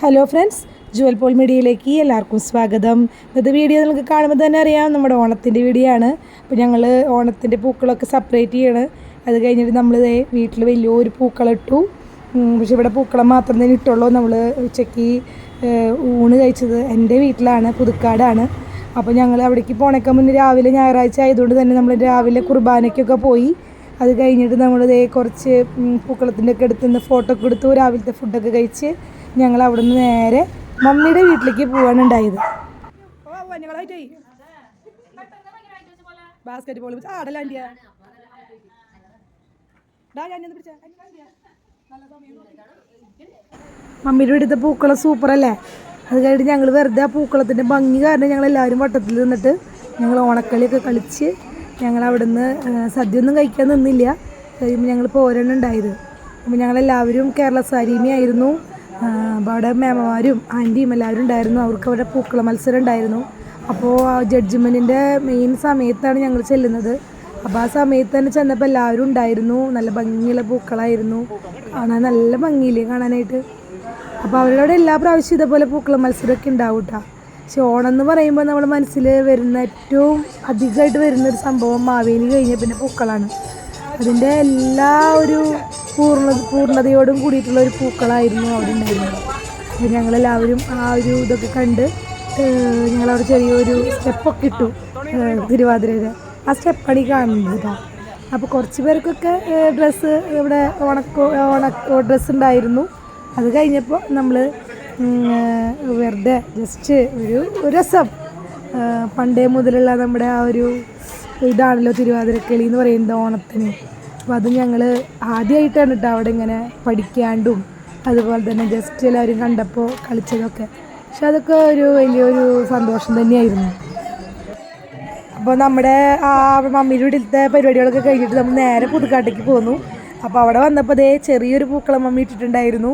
Hello friends Jual Paul മീഡിയയിലേക്ക് എല്ലാവർക്കും സ്വാഗതം. ഇത് വീഡിയോ നിങ്ങൾക്ക് കാണുമ്പോൾ തന്നെ അറിയാം നമ്മുടെ ഓണത്തിന്റെ വീഡിയോ ആണ്. അപ്പോൾ ഞങ്ങൾ ഓണത്തിന്റെ പൂക്കളൊക്കെ സെപ്പറേറ്റ് ചെയ്യണം. അത് കഴിഞ്ഞിട്ട് നമ്മൾ വീട്ടിൽ വലിയൊരു പൂക്കളിട്ടു. പക്ഷെ ഇവിടെ പൂക്കളം മാത്രം തന്നെ ഇട്ടുള്ളൂ. നമ്മൾ ഉച്ചയ്ക്ക് ഊണ് കഴിച്ചത് എന്റെ വീട്ടിലാണ് പുതുക്കാടാണ്. അപ്പോൾ ഞങ്ങൾ അവിടേക്ക് പോണേക്ക മുന്നേ രാവിലെ ഞായറാഴ്ച ആയതുകൊണ്ട് തന്നെ നമ്മൾ രാവിലെ കുർബാനയ്ക്കൊക്കെ പോയി. അത് കഴിഞ്ഞിട്ട് നമ്മൾ ദേ കുറച്ച് പൂക്കളത്തിന്റെ ഒക്കെ എടുത്ത് നിന്ന് ഫോട്ടോ ഒക്കെ എടുത്തു. രാവിലത്തെ ഫുഡൊക്കെ കഴിച്ച് ഞങ്ങൾ അവിടെ നിന്ന് നേരെ മമ്മിയുടെ വീട്ടിലേക്ക് പോവാണ് ഉണ്ടായത്. ബാസ്കറ്റ് ബോൾ ആടലാൻഡിയ മമ്മിയുടെ വീട്ടിലത്തെ പൂക്കളം സൂപ്പർ അല്ലേ? അത് കഴിഞ്ഞിട്ട് ഞങ്ങൾ വെറുതെ ആ പൂക്കളത്തിന്റെ ഭംഗി കാരണം ഞങ്ങൾ എല്ലാവരും വട്ടത്തിൽ നിന്നിട്ട് ഞങ്ങൾ ഓണക്കളിയൊക്കെ കളിച്ച് ഞങ്ങൾ അവിടെ നിന്ന് സദ്യ ഒന്നും കഴിക്കാൻ നിന്നില്ല. കഴിയുമ്പോൾ ഞങ്ങൾ പോരണുണ്ടായത് ഉണ്ടായത്. അപ്പോൾ ഞങ്ങളെല്ലാവരും കേരള സാരിമയായിരുന്നു അവിടെ മേമമാരും ആന്റിയും എല്ലാവരും ഉണ്ടായിരുന്നു. അവർക്ക് അവിടെ പൂക്കള മത്സരം ഉണ്ടായിരുന്നു. അപ്പോൾ ജഡ്ജ്മെന്റിന്റെ മെയിൻ സമയത്താണ് ഞങ്ങൾ ചെല്ലുന്നത്. അപ്പോൾ ആ സമയത്ത് തന്നെ ചെന്നപ്പോൾ എല്ലാവരും ഉണ്ടായിരുന്നു. നല്ല ഭംഗിയുള്ള പൂക്കളായിരുന്നു. കാണാൻ നല്ല ഭംഗിയില്ലേ കാണാനായിട്ട്? അപ്പോൾ അവരോട് എല്ലാ പ്രാവശ്യം ഇതേപോലെ പൂക്കള മത്സരമൊക്കെ ഉണ്ടാവും കേട്ടോ പക്ഷെ ഓണം എന്ന് പറയുമ്പോൾ നമ്മുടെ മനസ്സിൽ വരുന്ന ഏറ്റവും അധികമായിട്ട് വരുന്നൊരു സംഭവം മാവേലി കഴിഞ്ഞ പിന്നെ പൂക്കളാണ്. അതിന്റെ എല്ലാ ഒരു പൂർണ പൂർണതയോടും കൂടിയിട്ടുള്ള ഒരു പൂക്കളായിരുന്നു അവിടെ ഉണ്ടായിരുന്നത്. അപ്പോൾ ഞങ്ങളെല്ലാവരും ആ ഒരു ഇതൊക്കെ കണ്ട് ഞങ്ങളവിടെ ചെറിയൊരു സ്റ്റെപ്പൊക്കെ ഇട്ടു തിരുവാതിരയിൽ ആ സ്റ്റെപ്പാണ് കാണുന്നത് കേട്ടോ. അപ്പോൾ കുറച്ച് പേർക്കൊക്കെ ഡ്രസ്സ് ഇവിടെ ഉണക്കോ ഉണക്കോ ഡ്രസ്സ് ഉണ്ടായിരുന്നു. അത് കഴിഞ്ഞപ്പോൾ നമ്മൾ വെറുതെ ജസ്റ്റ് ഒരു രസം. പണ്ടേ മുതലുള്ള നമ്മുടെ ആ ഒരു ഇതാണല്ലോ തിരുവാതിരക്കളി എന്ന് പറയുന്നത് ഓണത്തിന്. അപ്പോൾ അത് ഞങ്ങൾ ആദ്യമായിട്ടാണ് കേട്ടോ അവിടെ ഇങ്ങനെ പഠിക്കാണ്ടും അതുപോലെ തന്നെ ജസ്റ്റ് എല്ലാവരും കണ്ടപ്പോൾ കളിച്ചതൊക്കെ. പക്ഷെ അതൊക്കെ ഒരു വലിയൊരു സന്തോഷം തന്നെയായിരുന്നു. അപ്പോൾ നമ്മുടെ ആ മമ്മിയുടെ വീട്ടിലത്തെ പരിപാടികളൊക്കെ കഴിഞ്ഞിട്ട് നമ്മൾ നേരെ പുതുക്കാട്ടേക്ക് പോന്നു. അപ്പോൾ അവിടെ വന്നപ്പോൾ അതേ ചെറിയൊരു പൂക്കളം മമ്മി ഇട്ടിട്ടുണ്ടായിരുന്നു.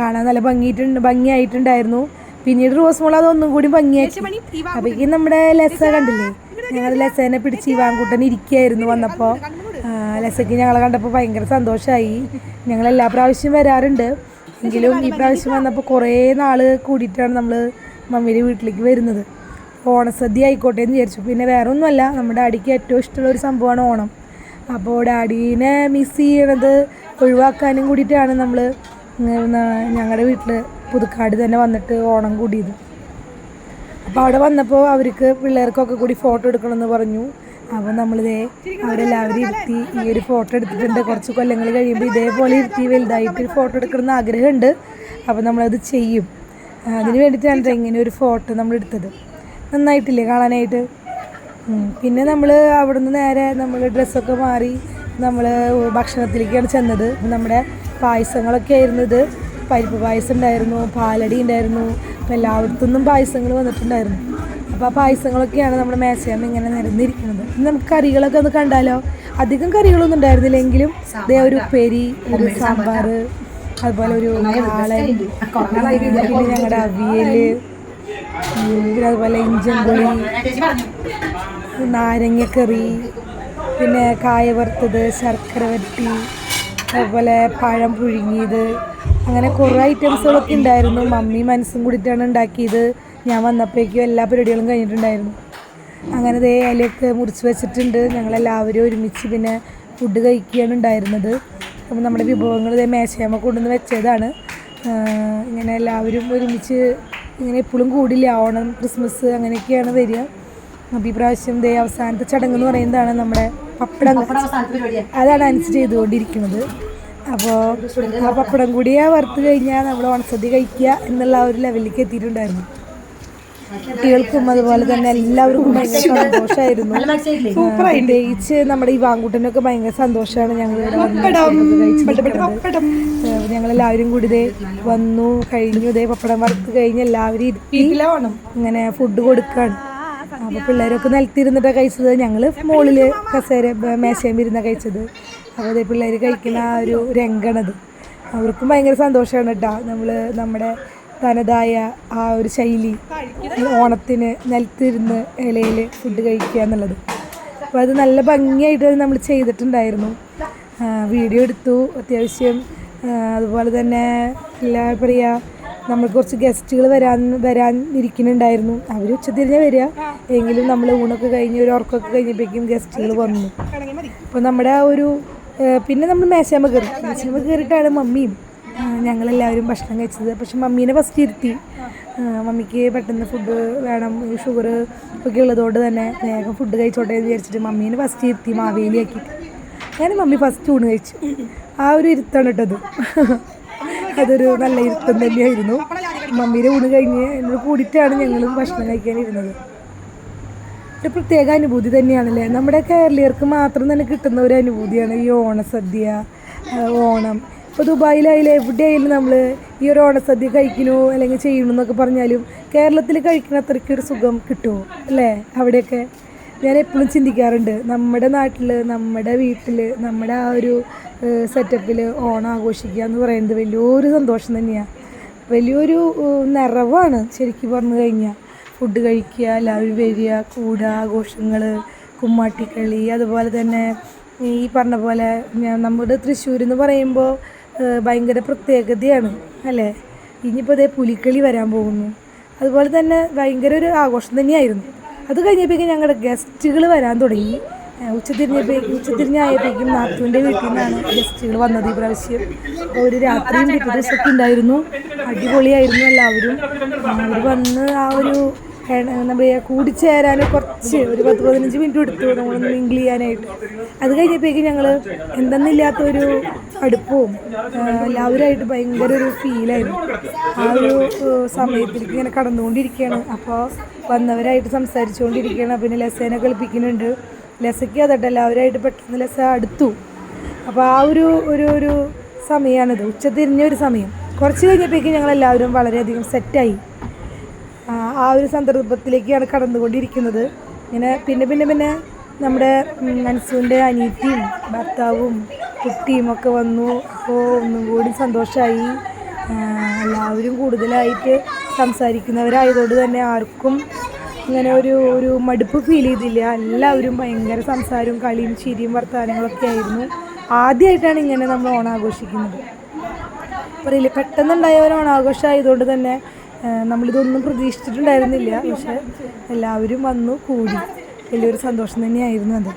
കാണാൻ നല്ല ഭംഗിയിട്ടുണ്ട് ഭംഗിയായിട്ടുണ്ടായിരുന്നു. പിന്നീട് റോസ് മോൾ അതൊന്നും കൂടി ഭംഗിയാക്കി. അപ്പോഴേക്കും നമ്മുടെ ലെസ കണ്ടില്ലേ? ഞങ്ങൾ ലെസേനെ പിടിച്ച് ഇവാൻകൂട്ടൻ ഇരിക്കുകയായിരുന്നു വന്നപ്പോൾ ലെസയ്ക്ക് ഞങ്ങളെ കണ്ടപ്പോൾ ഭയങ്കര സന്തോഷമായി ഞങ്ങൾ എല്ലാ പ്രാവശ്യം വരാറുണ്ട്. എങ്കിലും ഈ പ്രാവശ്യം വന്നപ്പോൾ കുറേ നാൾ കൂടിയിട്ടാണ് നമ്മൾ മമ്മിയുടെ വീട്ടിലേക്ക് വരുന്നത്. ഓണസദ്യ ആയിക്കോട്ടെ എന്ന് വിചാരിച്ചു. പിന്നെ വേറെ ഒന്നുമല്ല നമ്മുടെ ഡാഡിക്ക് ഏറ്റവും ഇഷ്ടമുള്ള ഒരു സംഭവമാണ് ഓണം. അപ്പോൾ ഡാഡീനെ മിസ് ചെയ്യണത് ഒഴിവാക്കാനും കൂടിയിട്ടാണ് നമ്മൾ ഞങ്ങളുടെ വീട്ടിൽ പുതുക്കാട് തന്നെ വന്നിട്ട് ഓണം കൂടിയത്. അപ്പോൾ അവിടെ വന്നപ്പോൾ അവർക്ക് പിള്ളേർക്കൊക്കെ കൂടി ഫോട്ടോ എടുക്കണമെന്ന് പറഞ്ഞു. അപ്പോൾ നമ്മളിതേ അവരെല്ലാവരും ഇരുത്തി ഈ ഒരു ഫോട്ടോ എടുത്തിട്ടുണ്ട്. കുറച്ച് കൊല്ലങ്ങൾ കഴിയുമ്പോൾ ഇതേപോലെ ഇരുത്തി വലുതായിട്ട് ഒരു ഫോട്ടോ എടുക്കണമെന്ന് ആഗ്രഹമുണ്ട്. അപ്പോൾ നമ്മളത് ചെയ്യും. അതിന് വേണ്ടിയിട്ടാണ് ട്ടോ ഇങ്ങനെ ഒരു ഫോട്ടോ നമ്മൾ എടുത്തത് നന്നായിട്ടില്ലേ കാണാനായിട്ട്? പിന്നെ നമ്മൾ അവിടെ നിന്ന് നേരെ നമ്മൾ ഡ്രസ്സൊക്കെ മാറി നമ്മൾ ഭക്ഷണത്തിലേക്കാണ് ചെന്നത്. നമ്മുടെ പായസങ്ങളൊക്കെ ആയിരുന്നു ഇത്. പരിപ്പ് പായസം ഉണ്ടായിരുന്നു പാലടി ഉണ്ടായിരുന്നു. അപ്പോൾ എല്ലായിടത്തുനിന്നും പായസങ്ങൾ വന്നിട്ടുണ്ടായിരുന്നു. അപ്പോൾ ആ പായസങ്ങളൊക്കെയാണ് നമ്മുടെ മേശയാകുമ്പോൾ ഇങ്ങനെ നിരന്നിരിക്കുന്നത് ഇനി നമുക്ക് കറികളൊക്കെ ഒന്ന് കണ്ടാലോ അധികം കറികളൊന്നും ഉണ്ടായിരുന്നില്ലെങ്കിലും ഇതേ ഒരു ഉപ്പേരി ഒരു സാമ്പാർ അതുപോലെ ഒരു പിന്നെ ഞങ്ങളുടെ അവിയൽ പിന്നെ അതുപോലെ ഇഞ്ചൻ പുളി നാരങ്ങക്കറി പിന്നെ കായ വറുത്തത് ശർക്കര വരട്ടി അതുപോലെ പഴം പുഴുങ്ങിയത് അങ്ങനെ കുറേ ഐറ്റംസുകളൊക്കെ ഉണ്ടായിരുന്നു മമ്മി മനസ്സും കൂടിയിട്ടാണ് ഉണ്ടാക്കിയത് ഞാൻ വന്നപ്പോഴേക്കും എല്ലാ പരിപാടികളും കഴിഞ്ഞിട്ടുണ്ടായിരുന്നു. അങ്ങനെ ദേ ഇലയൊക്കെ മുറിച്ച് വെച്ചിട്ടുണ്ട്. ഞങ്ങളെല്ലാവരും ഒരുമിച്ച് പിന്നെ ഫുഡ് കഴിക്കുകയാണ് ഉണ്ടായിരുന്നത്. അപ്പം നമ്മുടെ വിഭവങ്ങൾ ഇതേ മേശയമ്മ കൊണ്ടുവന്ന് വെച്ചതാണ്. ഇങ്ങനെ എല്ലാവരും ഒരുമിച്ച് ഇങ്ങനെ എപ്പോഴും കൂടില്ല. ഓണം ക്രിസ്മസ് അങ്ങനെയൊക്കെയാണ് വരിക. അപ്പോൾ ഈ പ്രാവശ്യം ദേ അവസാനത്തെ ചടങ്ങ് എന്ന് പറയുന്നതാണ് നമ്മുടെ പപ്പടം. അതാണ് അനുസരിച്ച് ചെയ്തുകൊണ്ടിരിക്കുന്നത്. അപ്പോൾ ആ പപ്പടം കൂടിയാ വറുത്ത് കഴിഞ്ഞാൽ നമ്മൾ ഓണസദ്യ കഴിക്കുക എന്നുള്ള ആ ഒരു ലെവലിലേക്ക് എത്തിയിട്ടുണ്ടായിരുന്നു. കുട്ടികൾക്കും അതുപോലെ തന്നെ എല്ലാവർക്കും ഭയങ്കര സന്തോഷമായിരുന്നു പ്രത്യേകിച്ച് നമ്മുടെ ഈ വാങ്കൂട്ടനൊക്കെ ഭയങ്കര സന്തോഷമാണ് ഞങ്ങൾ ഞങ്ങൾ എല്ലാവരും കൂടി ഇതേ വന്നു കഴിഞ്ഞു. ഇതേ പപ്പടം വറുത്ത് കഴിഞ്ഞ് എല്ലാവരും ഇരുത്തി ഇങ്ങനെ ഫുഡ് കൊടുക്കാണ് അപ്പോൾ പിള്ളേരൊക്കെ നിലത്തിരുന്നിട്ടാണ് കഴിച്ചത്. ഞങ്ങൾ മുകളിൽ കസേര മേശയും ഇരുന്ന കഴിച്ചത്. അപ്പോൾ അതേ പിള്ളേർ കഴിക്കുന്ന ആ ഒരു രംഗണത്. അവർക്കും ഭയങ്കര സന്തോഷമാണ് കേട്ടോ നമ്മൾ നമ്മുടെ തനതായ ആ ഒരു ശൈലി ഓണത്തിന് നിലത്തിരുന്ന് ഇലയിൽ ഫുഡ് കഴിക്കുക എന്നുള്ളത്. അപ്പോൾ അത് നല്ല ഭംഗിയായിട്ട് നമ്മൾ ചെയ്തിട്ടുണ്ടായിരുന്നു. വീഡിയോ എടുത്തു. അത്യാവശ്യം അതുപോലെ തന്നെ എല്ലാ പറയുക നമ്മൾ കുറച്ച് ഗസ്റ്റുകൾ വരാൻ വരാൻ ഇരിക്കുന്നുണ്ടായിരുന്നു. അവർ ഉച്ചതിരിഞ്ഞ് വരിക. എങ്കിലും നമ്മൾ ഊണൊക്കെ കഴിഞ്ഞ് ഒരു ഉറക്കമൊക്കെ കഴിഞ്ഞപ്പോഴേക്കും ഗസ്റ്റുകൾ വന്നു. അപ്പോൾ നമ്മുടെ ആ ഒരു പിന്നെ നമ്മൾ മേശാമ കയറി. മേശാമ കയറിയിട്ടാണ് മമ്മിയും ഞങ്ങളെല്ലാവരും ഭക്ഷണം കഴിച്ചത്. പക്ഷെ മമ്മീനെ ഫസ്റ്റ് ഇരുത്തി. മമ്മിക്ക് പെട്ടെന്ന് ഫുഡ് വേണം ഷുഗർ ഒക്കെ ഉള്ളതുകൊണ്ട് തന്നെ വേഗം ഫുഡ് കഴിച്ചോട്ടെ എന്ന് വിചാരിച്ചിട്ട് മമ്മീനെ ഫസ്റ്റ് ഇരുത്തി മാവേലിയാക്കി. ഞാൻ മമ്മി ഫസ്റ്റ് ഊണ് കഴിച്ചു. ആ ഒരു ഇരുത്താണ് കേട്ടത് അതൊരു നല്ല ഇരുത്തം തന്നെയായിരുന്നു. മമ്മീനെ ഊണ് കഴിഞ്ഞ് എന്നോട് കൂടിയിട്ടാണ് ഞങ്ങളും ഭക്ഷണം കഴിക്കാനിരുന്നത്. ഒരു പ്രത്യേക അനുഭൂതി തന്നെയാണല്ലേ? നമ്മുടെ കേരളീയർക്ക് മാത്രം തന്നെ കിട്ടുന്ന ഒരു അനുഭൂതിയാണ് ഈ ഓണസദ്യ ഓണം. ഇപ്പോൾ ദുബായിലായാലും എവിടെയായാലും നമ്മൾ ഈ ഒരു ഓണസദ്യ കഴിക്കണു അല്ലെങ്കിൽ ചെയ്യണു എന്നൊക്കെ പറഞ്ഞാലും കേരളത്തിൽ കഴിക്കുന്ന അത്രയ്ക്ക് ഒരു സുഖം കിട്ടുമോ അല്ലേ? അവിടെയൊക്കെ ഞാൻ എപ്പോഴും ചിന്തിക്കാറുണ്ട്. നമ്മുടെ നാട്ടിൽ നമ്മുടെ വീട്ടിൽ നമ്മുടെ ആ ഒരു സെറ്റപ്പിൽ ഓണം ആഘോഷിക്കുക എന്ന് പറയുന്നത് വലിയൊരു സന്തോഷം തന്നെയാണ് വലിയൊരു നിറവാണ് ശരിക്കും പറഞ്ഞു കഴിഞ്ഞാൽ ഫുഡ് കഴിക്കുക എല്ലാവരും വരിക കൂടുക ആഘോഷങ്ങൾ കുമ്മാട്ടിക്കളി അതുപോലെ തന്നെ ഈ പറഞ്ഞ പോലെ നമ്മുടെ തൃശ്ശൂർ എന്ന് പറയുമ്പോൾ ഭയങ്കര പ്രത്യേകതയാണ് അല്ലേ? ഇനിയിപ്പോൾ അതേ പുലിക്കളി വരാൻ പോകുന്നു. അതുപോലെ തന്നെ ഭയങ്കര ഒരു ആഘോഷം തന്നെയായിരുന്നു. അത് കഴിഞ്ഞപ്പോഴേക്കും ഞങ്ങളുടെ ഗസ്റ്റുകൾ വരാൻ തുടങ്ങി. ഉച്ചതിരിഞ്ഞപ്പോ ഉച്ചതിരിഞ്ഞായപ്പോഴേക്കും നാത്തുവിന്റെ വീട്ടിൽ നിന്നാണ് ഗസ്റ്റുകൾ വന്നത് ഈ പ്രാവശ്യം. ഒരു രാത്രിയും പിറ്റേ ഉണ്ടായിരുന്നു. അടിപൊളിയായിരുന്നു എല്ലാവരും. അവർ വന്ന് ആ ഒരു എന്താ പറയുക കൂടിച്ചേരാൻ കുറച്ച് ഒരു പത്ത് പതിനഞ്ച് മിനിറ്റ് എടുത്തു നമ്മളൊന്ന് മിങ്കിൾ ചെയ്യാനായിട്ട്. അത് കഴിഞ്ഞപ്പോഴേക്കും ഞങ്ങൾ എന്തെന്നില്ലാത്ത ഒരു അടുപ്പവും എല്ലാവരുമായിട്ട് ഭയങ്കര ഒരു ഫീലായിരുന്നു ആ ഒരു സമയത്തിലേക്ക് ഇങ്ങനെ കടന്നുകൊണ്ടിരിക്കുകയാണ്. അപ്പോൾ വന്നവരായിട്ട് സംസാരിച്ചുകൊണ്ടിരിക്കുകയാണ്. പിന്നെ ലെസേനെ കളിപ്പിക്കുന്നുണ്ട്. ലെസയ്ക്ക് അതട്ടെ എല്ലാവരുമായിട്ട് പെട്ടെന്ന് ലെസ അടുത്തു. അപ്പോൾ ആ ഒരു ഒരു ഒരു സമയമാണിത് ഉച്ചതിരിഞ്ഞ ഒരു സമയം. കുറച്ച് കഴിഞ്ഞപ്പോഴേക്കും ഞങ്ങൾ എല്ലാവരും വളരെയധികം സെറ്റായി ആ ഒരു സന്ദർഭത്തിലേക്കാണ് കടന്നുകൊണ്ടിരിക്കുന്നത്. ഇങ്ങനെ പിന്നെ പിന്നെ പിന്നെ നമ്മുടെ മനസ്സുവിന്റെ അനീതിയും ഭർത്താവും കുട്ടിയും ഒക്കെ വന്നു. അപ്പോൾ ഒന്നും കൂടി സന്തോഷമായി എല്ലാവരും കൂടുതലായിട്ട് സംസാരിക്കുന്നവരായതുകൊണ്ട് തന്നെ ആർക്കും ഇങ്ങനെ ഒരു ഒരു മടുപ്പ് ഫീൽ ചെയ്തില്ല. എല്ലാവരും ഭയങ്കര സംസാരവും കളിയും ചിരിയും വർത്തമാനങ്ങളൊക്കെ ആയിരുന്നു. ആദ്യമായിട്ടാണ് ഇങ്ങനെ നമ്മൾ ഓണാഘോഷിക്കുന്നത്. അപ്പോൾ പെട്ടെന്നുണ്ടായ ഒരു ഓണാഘോഷം ആയതുകൊണ്ട് തന്നെ നമ്മളിതൊന്നും പ്രതീക്ഷിച്ചിട്ടുണ്ടായിരുന്നില്ല. പക്ഷെ എല്ലാവരും വന്നു കൂടി. വലിയൊരു സന്തോഷം തന്നെയായിരുന്നു അത്.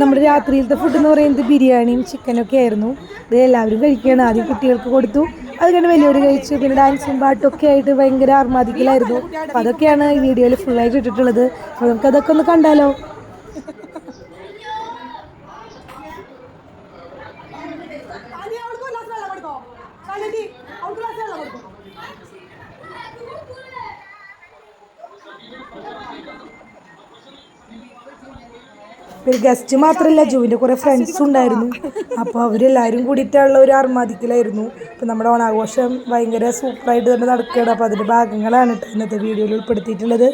നമ്മുടെ രാത്രിയിലത്തെ ഫുഡ് എന്ന് പറയുന്നത് ബിരിയാണിയും ചിക്കനൊക്കെ ആയിരുന്നു. ഇത് എല്ലാവരും കഴിക്കുകയാണ്. ആദ്യം കുട്ടികൾക്ക് കൊടുത്തു. അത് കഴിഞ്ഞ് വലിയൊരു കഴിച്ചു പിന്നെ ഡാൻസും പാട്ടും ഒക്കെ ആയിട്ട് ഭയങ്കര ആർമാദിക്കലായിരുന്നു. അപ്പം അതൊക്കെയാണ് ഈ വീഡിയോയിൽ ഫുള്ളായിട്ട് ഇട്ടിട്ടുള്ളത്. അപ്പോൾ നമുക്കതൊക്കെ ഒന്ന് കണ്ടാലോ? ഒരു ഗസ്റ്റ് മാത്രമല്ല ജൂവിന്റെ കുറേ ഫ്രണ്ട്സ് ഉണ്ടായിരുന്നു. അപ്പോൾ അവരെല്ലാരും കൂടിയിട്ടുള്ള ഒരു അർമാദിക്കലായിരുന്നു അപ്പോൾ നമ്മുടെ ഓണാഘോഷം ഭയങ്കര സൂപ്പറായിട്ട് തന്നെ നടക്കുകയാണ്. അപ്പോൾ അതിന്റെ ഭാഗങ്ങളാണ് കേട്ടോ ഇന്നത്തെ വീഡിയോയിൽ ഉൾപ്പെടുത്തിയിട്ടുള്ളത്.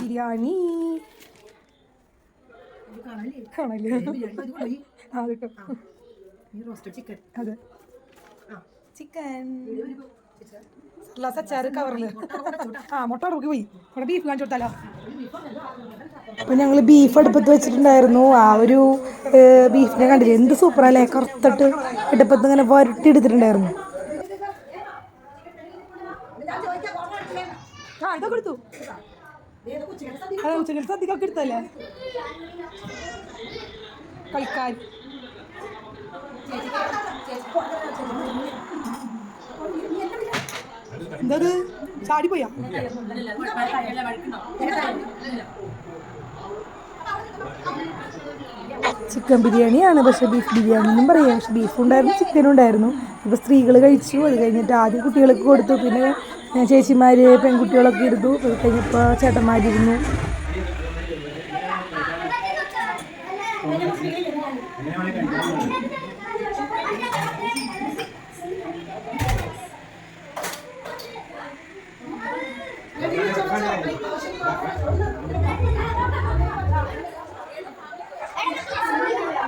ബിരിയാണി. കാണല്ലേ ആ, അതൊക്കെ. അതെ. ചിക്കൻ കവറിൽ ആ മുട്ട പോയി. അവിടെ ബീഫ് കാണിച്ചു കൊടുത്താലോ അപ്പൊ ഞങ്ങൾ ബീഫ് അടുപ്പത്ത് വെച്ചിട്ടുണ്ടായിരുന്നു. ആ ഒരു ബീഫിനെ കണ്ടില്ലേ? എന്ത് സൂപ്പറല്ലേ കറുത്തിട്ട് അടുപ്പത്ത് ഇങ്ങനെ വരട്ടി എടുത്തിട്ടുണ്ടായിരുന്നു ആ ഇതൊക്കെ എടുത്തു. അതെ സദ്യക്കൊക്കെ എടുത്തല്ലേ? കളിക്കാൻ എന്തത്? ചാടിപ്പോയാ ചിക്കൻ ബിരിയാണിയാണ് പക്ഷെ ബീഫ് ബിരിയാണി എന്നും പറയാം. പക്ഷെ ബീഫും ഉണ്ടായിരുന്നു ചിക്കനും ഉണ്ടായിരുന്നു. ഇപ്പോൾ സ്ത്രീകൾ കഴിച്ചു അത് കഴിഞ്ഞിട്ട് ആദ്യം കുട്ടികൾക്ക് കൊടുത്തു. പിന്നെ ചേച്ചിമാര് പെൺകുട്ടികളൊക്കെ ഇരുന്നു അത് കഴിഞ്ഞപ്പോൾ ചേട്ടന്മാരിരുന്നു ഇഷ്ടപ്പെട്ടു എന്നാണ് ഞാൻ ക്ലാസ്സിൽ ഫോട്ടോ എടുക്കാൻ എന്നെ എടുക്കണം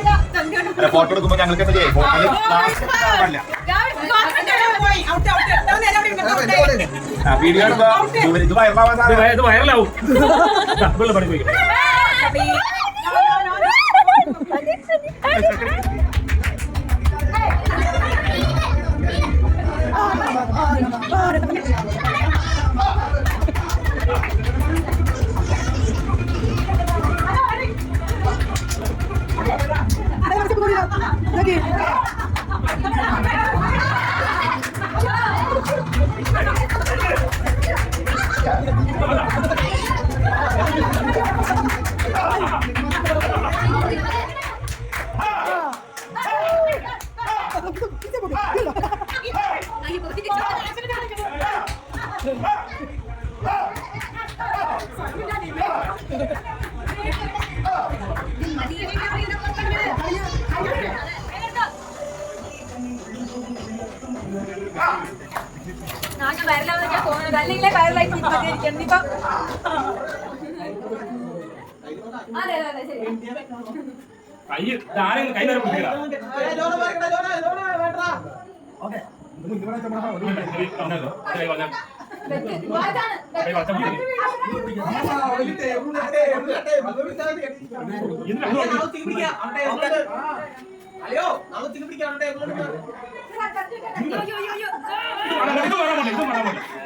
ഫോട്ടോ എടുക്കുമ്പോ ഞങ്ങൾക്ക് എന്താ വീഡിയോ ഇത് വൈറലാവാൻ ഇത് സാധ്യത വയ- ഇത് വൈറലാവും വെള്ളം പണി പോയി. ഞാൻ അതെ അതെ ശരി കൈ ആരെങ്കിലും കൈ നേരം.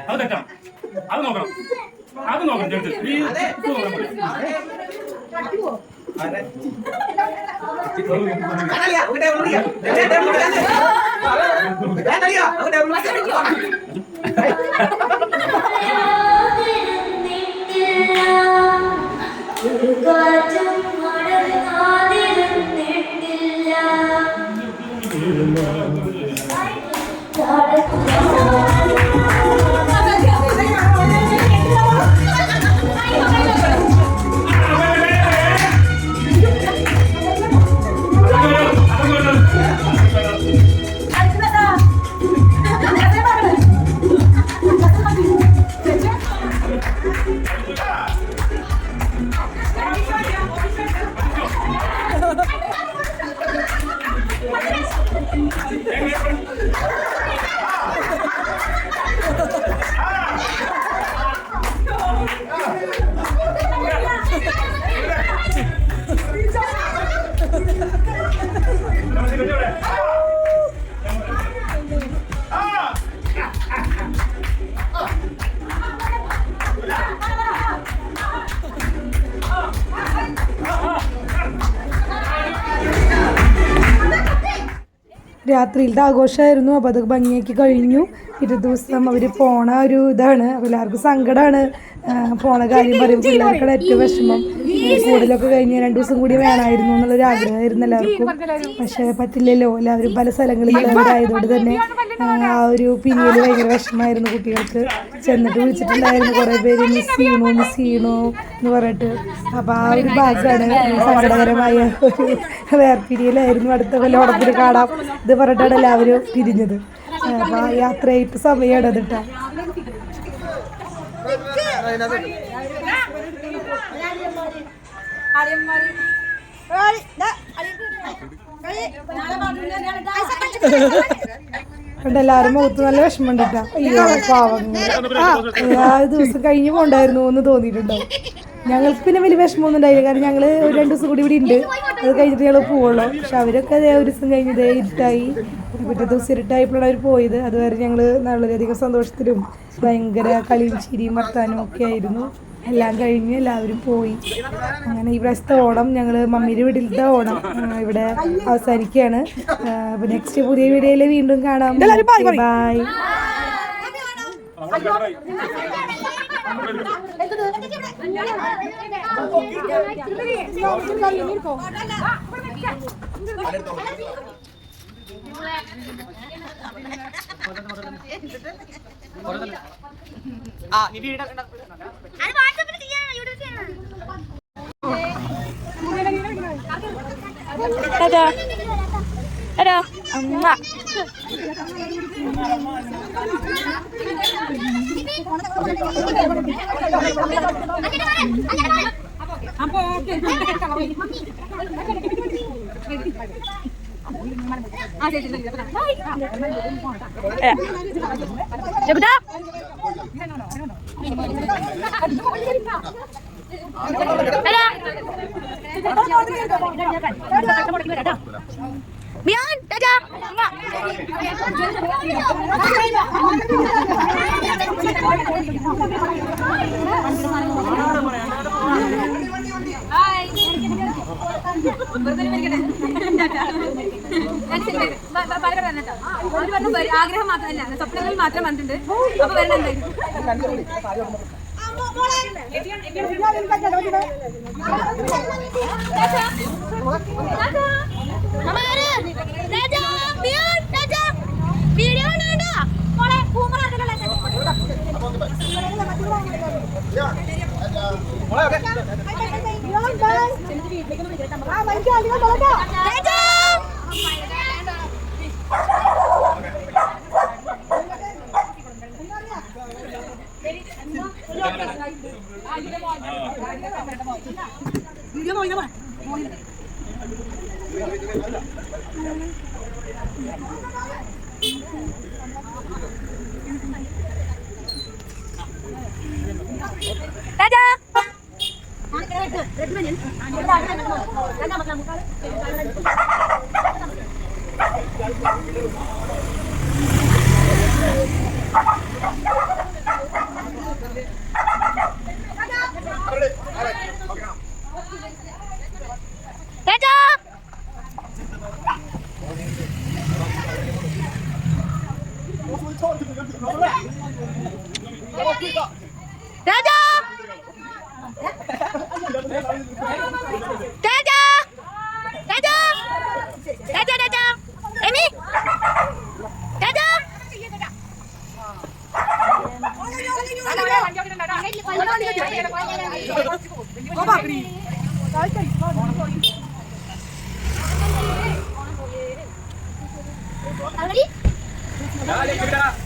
അത് അത് നോക്കണം. അത് നോക്കണം ഈ കാറ്റും മടങ്ങാതിരുന്നിട്ടില്ല രാത്രിയിലത്തെ ആഘോഷമായിരുന്നു. അപ്പോൾ അതൊക്കെ ഭംഗിയാക്കി കഴിഞ്ഞു. പിറ്റേ ദിവസം അവർ പോണ ഒരു ഇതാണ്. എല്ലാവർക്കും സങ്കടമാണ് പോണ കാര്യം പറയും പിള്ളേർക്കുള്ള ഏറ്റവും വിഷമം. കൂടുതലൊക്കെ കഴിഞ്ഞ് രണ്ടു ദിവസം കൂടി വേണമായിരുന്നു എന്നുള്ളൊരു ആഗ്രഹമായിരുന്നു എല്ലാവർക്കും. പക്ഷെ പറ്റില്ലല്ലോ. എല്ലാവരും പല സ്ഥലങ്ങളിലുള്ളവരായതുകൊണ്ട് തന്നെ ആ, ഒരു പിരിയൽ ഭയങ്കര വിഷമമായിരുന്നു കുട്ടികൾക്ക്. ചെന്നിട്ട് വിളിച്ചിട്ടുണ്ടായിരുന്നു കുറേ പേര് മിസ് ചെയ്യണോ മിസ് ചെയ്യണോ? എന്ന് പറഞ്ഞിട്ട്. അപ്പോൾ ആ ഒരു ഭാഗമാണ് സങ്കടകരമായ ഒരു വേർപിരിയലായിരുന്നു അടുത്ത കൊല്ലം ഓണത്തിന് കാണാം ഇത് പറഞ്ഞിട്ടാണ് എല്ലാവരും പിരിഞ്ഞത്. അപ്പോൾ ആ യാത്രയായിട്ട് സമയമാണ് അത് എല്ലാവരും മുഖത്ത് നല്ല വിഷമം അയ്യോ പാവങ്ങൾ ആ ആ ദിവസം കഴിഞ്ഞ് പോണ്ടായിരുന്നു എന്ന് തോന്നിയിട്ടുണ്ടാവും. ഞങ്ങൾക്ക് പിന്നെ വലിയ വിഷമമൊന്നും ഉണ്ടായില്ല. കാരണം ഞങ്ങൾ ഒരു രണ്ട് ദിവസം കൂടി ഇവിടെ ഉണ്ട്. അത് കഴിഞ്ഞിട്ട് ഞങ്ങൾ പോവുള്ളൂ. പക്ഷെ അവരൊക്കെ അതേ ഒരു ദിവസം കഴിഞ്ഞതേ ഇരുട്ടായി. പിറ്റേ ദിവസം ഇരുട്ടായപ്പോഴാണ് അവർ പോയത്. അതുവരെ ഞങ്ങൾ വളരെയധികം സന്തോഷത്തിലും ഭയങ്കര കളിയും ചിരിയും വർത്താനും ഒക്കെ ആയിരുന്നു. എല്ലാം കഴിഞ്ഞ് എല്ലാവരും പോയി അങ്ങനെ ഈ പ്രാവശ്യത്തെ ഓണം ഞങ്ങൾ മമ്മിയുടെ വീട്ടിലത്തെ ഓണം ഇവിടെ അവസാനിക്കുകയാണ് അപ്പോൾ നെക്സ്റ്റ് പുതിയ വീഡിയോയിൽ വീണ്ടും കാണാം ബൈ ആ നീ വീട് അത് വാട്സാപ്പിൽ ചെയ്യണം യൂട്യൂബ് ചെയ്യണം ആ വരും. ആഗ്രഹം മാത്രമല്ല സ്വപ്നങ്ങളിൽ മാത്രം വന്നിട്ടുണ്ട്. അപ്പൊ വരണം എന്തായാലും ATM ATM 대장! Dadah. Dadah. Dadah dadah. Emi. Dadah. Dale.